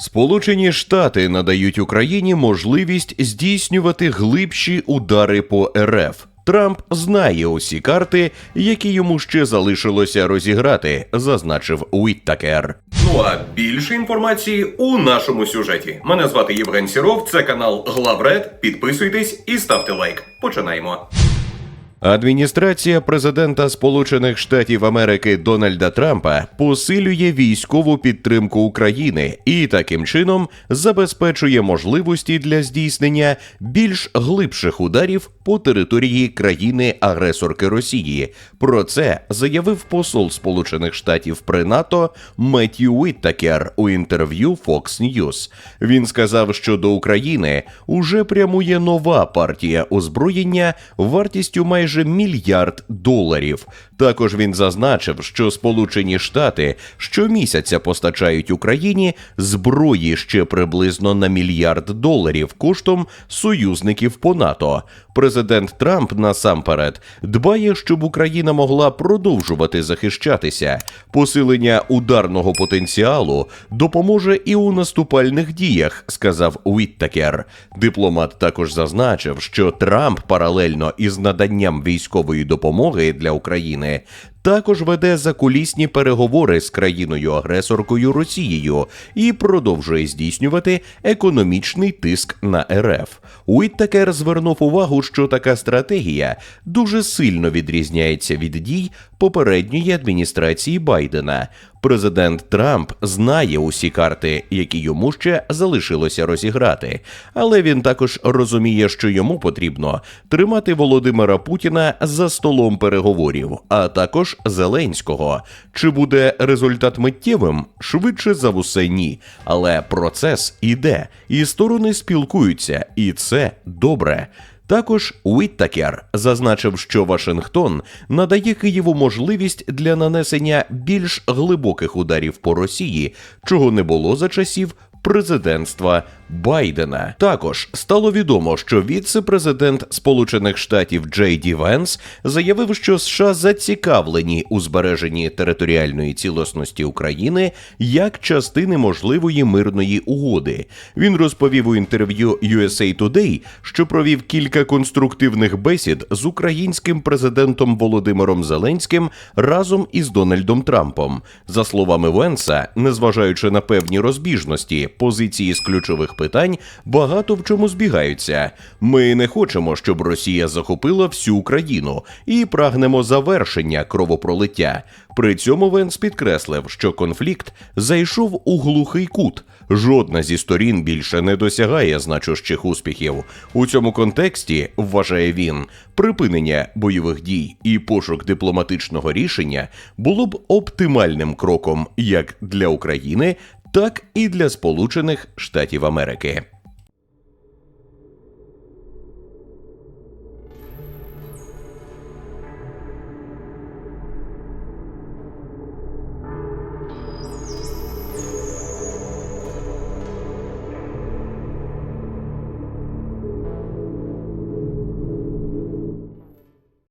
Сполучені Штати надають Україні можливість здійснювати глибші удари по РФ. Трамп знає усі карти, які йому ще залишилося розіграти, зазначив Уіттакер. Ну а більше інформації у нашому сюжеті. Мене звати Євген Сіров. Це канал Главред. Підписуйтесь і ставте лайк. Починаємо. Адміністрація президента Сполучених Штатів Америки Дональда Трампа посилює військову підтримку України і таким чином забезпечує можливості для здійснення більш глибших ударів по території країни-агресорки Росії. Про це заявив посол Сполучених Штатів при НАТО Меттью Уіттакер у інтерв'ю Fox News. Він сказав, що до України уже прямує нова партія озброєння вартістю майже мільярд доларів. Також він зазначив, що Сполучені Штати щомісяця постачають Україні зброї ще приблизно на мільярд доларів коштом союзників по НАТО. Президент Трамп насамперед дбає, щоб Україна могла продовжувати захищатися. Посилення ударного потенціалу допоможе і у наступальних діях, сказав Уіттакер. Дипломат також зазначив, що Трамп паралельно із наданням військової допомоги для України також веде закулісні переговори з країною-агресоркою Росією і продовжує здійснювати економічний тиск на РФ. Уіттекер звернув увагу, що така стратегія дуже сильно відрізняється від дій попередньої адміністрації Байдена. Президент Трамп знає усі карти, які йому ще залишилося розіграти, але він також розуміє, що йому потрібно тримати Володимира Путіна за столом переговорів, а також Зеленського. Чи буде результат миттєвим? Швидше за все, ні. Але процес іде, і сторони спілкуються, і це добре. Також Уіттакер зазначив, що Вашингтон надає Києву можливість для нанесення більш глибоких ударів по Росії, чого не було за часів президентства Байдена. Також стало відомо, що віце-президент Сполучених Штатів Джей Ді Венс заявив, що США зацікавлені у збереженні територіальної цілісності України як частини можливої мирної угоди. Він розповів у інтерв'ю USA Today, що провів кілька конструктивних бесід з українським президентом Володимиром Зеленським разом із Дональдом Трампом. За словами Венса, незважаючи на певні розбіжності, позиції з ключових питань багато в чому збігаються. Ми не хочемо, щоб Росія захопила всю Україну і прагнемо завершення кровопролиття. При цьому Венс підкреслив, що конфлікт зайшов у глухий кут. Жодна зі сторін більше не досягає значущих успіхів. У цьому контексті, вважає він, припинення бойових дій і пошук дипломатичного рішення було б оптимальним кроком як для України, так і для Сполучених Штатів Америки.